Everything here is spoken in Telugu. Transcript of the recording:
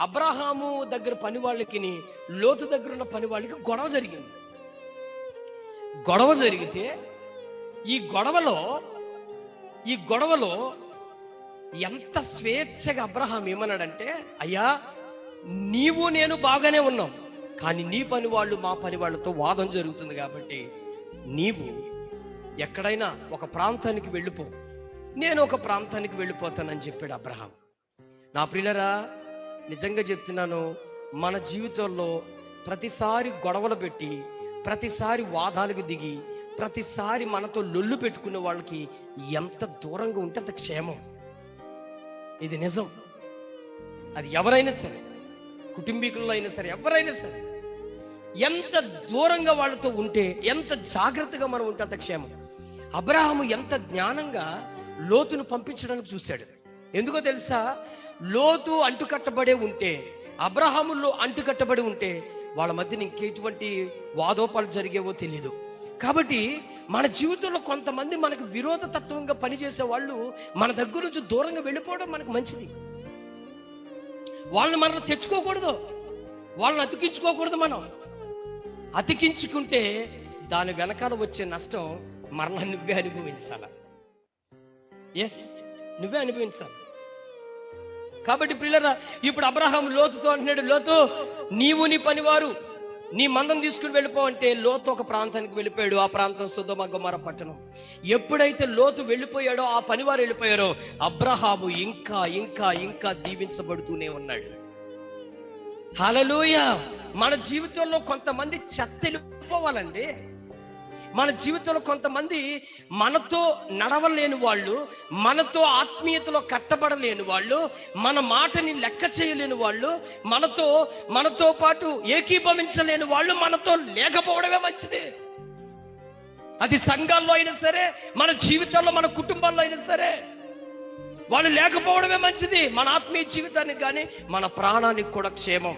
అబ్రహాము దగ్గర పని వాళ్ళకి లోతు దగ్గర ఉన్న పని వాళ్ళకి గొడవ జరిగింది. గొడవ జరిగితే ఈ గొడవలో ఈ గొడవలో ఎంత స్వేచ్ఛగా అబ్రహాం ఏమన్నాడంటే అయ్యా నీవు నేను బాగానే ఉన్నాం కానీ నీ పని వాళ్ళు మా పని వాళ్ళతో వాదం జరుగుతుంది కాబట్టి నీవు ఎక్కడైనా ఒక ప్రాంతానికి వెళ్ళిపో. నేను ఒక ప్రాంతానికి వెళ్ళిపోతానని చెప్పాడు అబ్రహాం. నా ప్రియులరా నిజంగా చెప్తున్నాను మన జీవితంలో ప్రతిసారి గొడవలు పెట్టి ప్రతిసారి వాదాలకు దిగి ప్రతిసారి మనతో లొల్లు పెట్టుకునే వాళ్ళకి ఎంత దూరంగా ఉంటే అంత క్షేమం. ఇది నిజం. అది ఎవరైనా సరే కుటుంబీకుల్లో అయినా సరే ఎవరైనా సరే ఎంత దూరంగా వాళ్ళతో ఉంటే ఎంత జాగ్రత్తగా మనం ఉంటే అంత క్షేమం. అబ్రహాము ఎంత జ్ఞానంగా లోతును పంపించడానికి చూశాడు. ఎందుకో తెలుసా? లోతు అంటుకట్టబడే ఉంటే అబ్రహాములో అంటుకట్టబడి ఉంటే వాళ్ళ మధ్యన ఇంకెటువంటి వాదోపాలు జరిగేవో తెలియదు కాబట్టి మన జీవితంలో కొంతమంది మనకు విరోధ తత్వంగా పనిచేసే వాళ్ళు మన దగ్గర నుంచి దూరంగా వెళ్ళిపోవడం మనకు మంచిది. వాళ్ళని మనం తెచ్చుకోకూడదు. వాళ్ళని అతికించుకోకూడదు మనం. అతికించుకుంటే దాని వెనకాల వచ్చే నష్టం మరలా నువ్వే అనుభవించాల? ఎస్ నువ్వే అనుభవించాలి. కాబట్టి పిల్లరా ఇప్పుడు అబ్రహాం లోతుతో అంటున్నాడు లోతు నీవు నీ పనివారు నీ మందం తీసుకుని వెళ్ళిపో అంటే లోతు ఒక ప్రాంతానికి వెళ్ళిపోయాడు ఆ ప్రాంతం సుధమ గుమార పట్టణం. ఎప్పుడైతే లోతు వెళ్ళిపోయాడో ఆ పనివారు వెళ్ళిపోయారో అబ్రహాము ఇంకా ఇంకా ఇంకా దీవించబడుతూనే ఉన్నాడు. హలలోయ! మన జీవితంలో కొంతమంది చెత్త వెళ్ళిపోవాలండి. మన జీవితంలో కొంతమంది మనతో నడవలేని వాళ్ళు మనతో ఆత్మీయతలో కట్టబడలేని వాళ్ళు మన మాటని లెక్క చేయలేని వాళ్ళు మనతో మనతో పాటు ఏకీభవించలేని వాళ్ళు మనతో లేకపోవడమే మంచిది. అది సంఘాల్లో అయినా సరే మన జీవితంలో మన కుటుంబాల్లో అయినా సరే. వాళ్ళు లేకపోవడమే మంచిది. మన ఆత్మీయ జీవితానికి కానీ మన ప్రాణానికి కూడా క్షేమం.